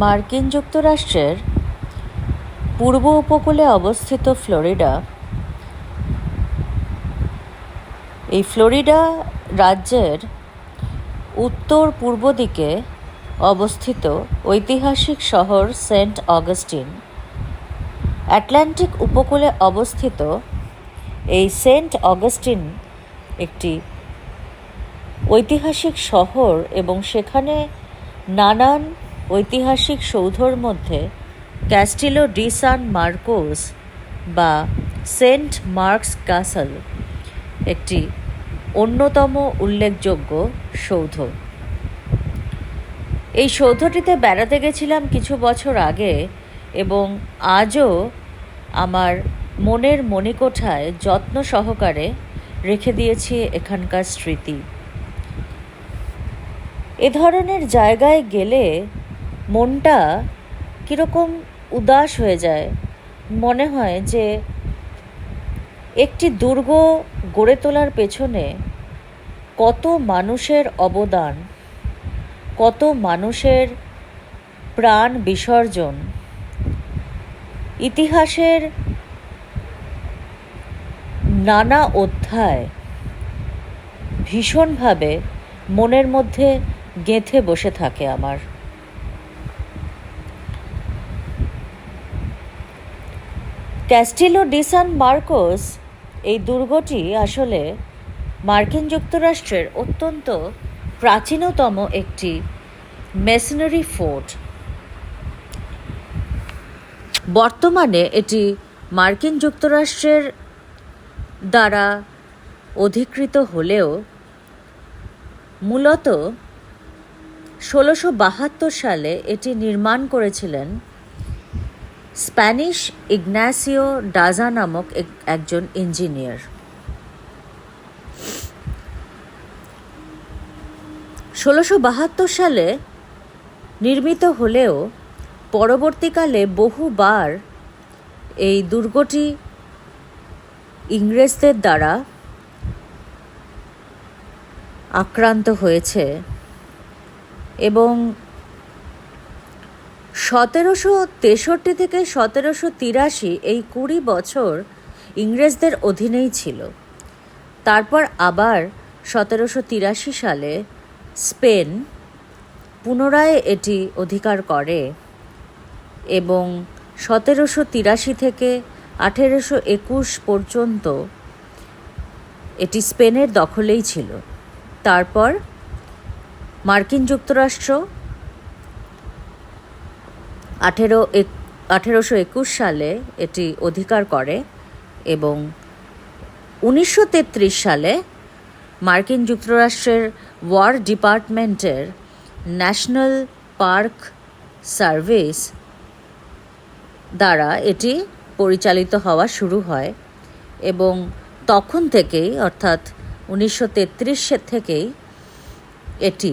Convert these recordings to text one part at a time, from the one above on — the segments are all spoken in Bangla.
মার্কিন যুক্তরাষ্ট্রের পূর্ব উপকূলে অবস্থিত ফ্লোরিডা। এই ফ্লোরিডা রাজ্যের উত্তর পূর্ব দিকে অবস্থিত ঐতিহাসিক শহর সেন্ট অগাস্টিন। অ্যাটলান্টিক উপকূলে অবস্থিত এই সেন্ট অগাস্টিন একটি ঐতিহাসিক শহর এবং সেখানে নানান ঐতিহাসিক সৌধর মধ্যে ক্যাস্টিলো ডি সান মার্কোস বা সেন্ট মার্কস ক্যাসল একটি অন্যতম উল্লেখযোগ্য সৌধ। এই সৌধটিতে বেড়াতে গেছিলাম কিছু বছর আগে এবং আজও আমার মনের মণিকোঠায় যত্ন সহকারে রেখে দিয়েছি এখানকার স্মৃতি। এ ধরনের জায়গায় গেলে মনটা কীরকম উদাস হয়ে যায়। মনে হয় যে একটি দুর্গ গড়ে তোলার পেছনে কত মানুষের অবদান, কত মানুষের প্রাণ বিসর্জন। ইতিহাসের নানা অধ্যায় ভীষণভাবে মনের মধ্যে গেঁথে বসে থাকে আমার। ক্যাস্টিলো ডিসান মার্কোস, এই দুর্গটি আসলে মার্কিন যুক্তরাষ্ট্রের অত্যন্ত প্রাচীনতম একটি মেশনারি ফোর্ট। বর্তমানে এটি মার্কিন যুক্তরাষ্ট্রের দ্বারা অধিকৃত হলেও মূলত ষোলোশো বাহাত্তর সালে এটি নির্মাণ করেছিলেন স্প্যানিশ ইগনাসিও ডাজা নামক একজন ইঞ্জিনিয়ার। ষোলোশো বাহাত্তর সালে নির্মিত হলেও পরবর্তীকালে বহুবার এই দুর্গটি ইংরেজদের দ্বারা আক্রান্ত হয়েছে এবং সতেরোশো তেষট্টি থেকে সতেরোশো তিরাশি এই কুড়ি বছর ইংরেজদের অধীনেই ছিল। তারপর আবার সতেরোশো তিরাশি সালে স্পেন পুনরায় এটি অধিকার করে এবং সতেরোশো তিরাশি থেকে আঠেরোশো একুশ পর্যন্ত এটি স্পেনের দখলেই ছিল। তারপর মার্কিন যুক্তরাষ্ট্র আঠেরো আঠেরোশো একুশ সালে এটি অধিকার করে এবং উনিশশো তেত্রিশ সালে মার্কিন যুক্তরাষ্ট্রের ওয়ার ডিপার্টমেন্টের ন্যাশনাল পার্ক সার্ভিস দ্বারা এটি পরিচালিত হওয়া শুরু হয় এবং তখন থেকেই, অর্থাৎ উনিশশো থেকেই এটি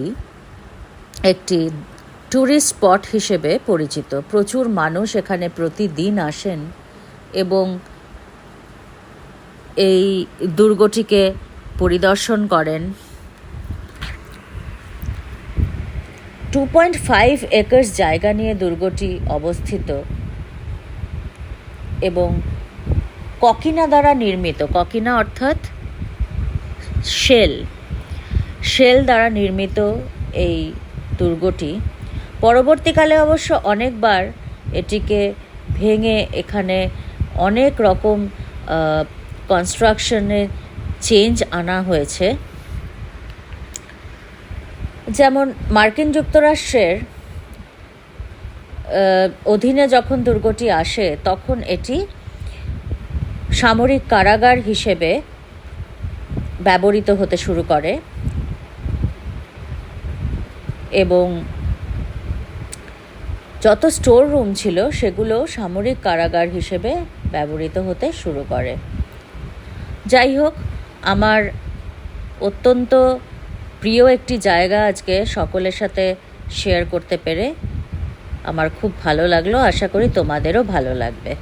একটি ট্যুরিস্ট স্পট হিসেবে পরিচিত। প্রচুর মানুষ এখানে প্রতিদিন আসেন এবং এই দুর্গটিকে পরিদর্শন করেন। টু পয়েন্ট ফাইভ একর্স জায়গা নিয়ে দুর্গটি অবস্থিত এবং ককিনা দ্বারা নির্মিত। ককিনা অর্থাৎ শেল শেল দ্বারা নির্মিত এই দুর্গটি। পরবর্তীকালে অবশ্য অনেকবার এটিকে ভেঙে এখানে অনেক রকম কনস্ট্রাকশনের চেঞ্জ আনা হয়েছে। যেমন মার্কিন যুক্তরাষ্ট্রের অধীনে যখন দুর্গটি আসে, তখন এটি সামরিক কারাগার হিসেবে ব্যবহৃত হতে শুরু করে এবং যত স্টোর রুম ছিল, সেগুলো সামরিক কারাগার হিসেবে ব্যবহৃত হতে শুরু করে। যাই হোক, আমার অত্যন্ত প্রিয় একটি জায়গা আজকে সকলের সাথে শেয়ার করতে পেরে আমার খুব ভালো লাগল। আশা করি তোমাদেরও ভালো লাগবে।